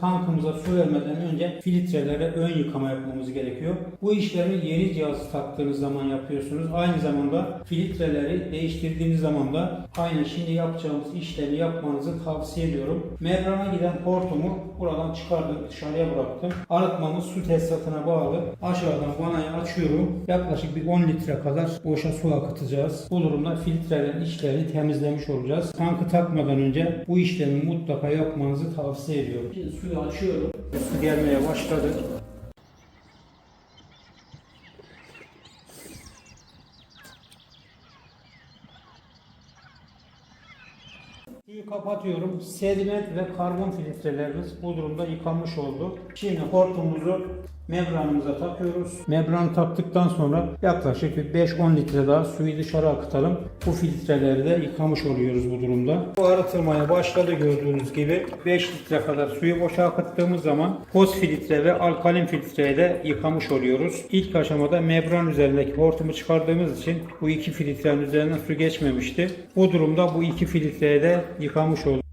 Tankımıza su vermeden önce filtrelere ön yıkama yapmamız gerekiyor. Bu işlemi yeni cihazı taktığınız zaman yapıyorsunuz. Aynı zamanda filtreleri değiştirdiğiniz zaman da aynı şimdi yapacağımız işlemi yapmanızı tavsiye ediyorum. Membrana giden hortumu buradan çıkardım, dışarıya bıraktım. Arıtmamız su tesisatına bağlı. Aşağıdan vanayı açıyorum. Yaklaşık bir 10 litre kadar boşa su akıtacağız. Bu durumda filtrelerin içlerini temizlemiş olacağız. Tankı takmadan önce bu işlemi mutlaka yapmanızı tavsiye ediyorum. Şimdi suyu açıyorum. Su gelmeye başladı. Suyu kapatıyorum. Sediment ve karbon filtrelerimiz bu durumda yıkanmış oldu. Şimdi hortumumuzu membranımıza takıyoruz. Membranı taktıktan sonra yaklaşık bir 5-10 litre daha suyu dışarı akıtalım. Bu filtreleri de yıkamış oluyoruz bu durumda. Bu arıtılmaya başladı gördüğünüz gibi. 5 litre kadar suyu boşa akıttığımız zaman poz filtre ve alkalin filtreyi de yıkamış oluyoruz. İlk aşamada membran üzerindeki hortumu çıkardığımız için bu iki filtrenin üzerinden su geçmemişti. Bu durumda bu iki filtreyi de yıkamış olduk.